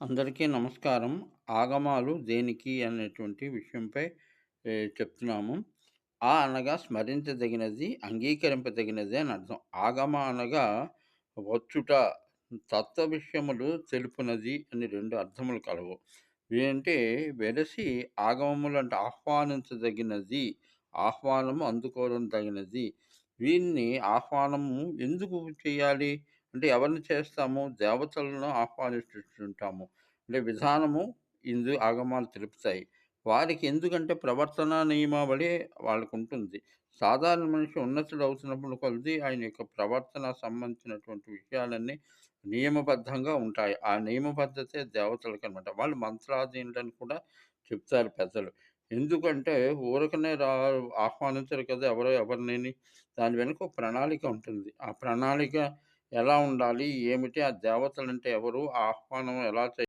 అందరికీ నమస్కారం. ఆగమాలు దేనికి అనేటువంటి విషయంపై చెప్తున్నాము. ఆ అనగా స్మరించదగినది, అంగీకరింపదగినది అని అర్థం. ఆగమ అనగా వచ్చుట, తత్వ విషయములు తెలుపునది అని రెండు అర్థములు కలవు. ఏంటంటే వెలసి ఆగమములు అంటే ఆహ్వానించదగినది, ఆహ్వానము అందుకోవడం తగినది. వీరిని ఆహ్వానము ఎందుకు చేయాలి? అంటే ఎవరిని చేస్తాము? దేవతలను ఆహ్వానిస్తుంటాము. అంటే విధానము ఇందు ఆగమాలు తెలుపుతాయి. వారికి ఎందుకంటే ప్రవర్తన నియమావళి వాళ్ళకు ఉంటుంది సాధారణ మనిషి ఉన్నతుడు అవుతున్నప్పుడు కొలది ఆయన యొక్క ప్రవర్తన సంబంధించినటువంటి విషయాలన్నీ నియమబద్ధంగా ఉంటాయి. ఆ నియమబద్ధతే దేవతలకనమాట. వాళ్ళు మంత్రాధీనులని కూడా చెప్తారు పెద్దలు. ఎందుకంటే ఊరకనే రా ఆహ్వానించరు కదా! ఎవరో ఎవరిని దాని వెనుక ప్రణాళిక ఉంటుంది. ఆ ప్రణాళిక ఎలా ఉండాలి? ఏమిటి? ఆ దేవతలంటే ఎవరు? ఆహ్వానం ఎలా చేయాలి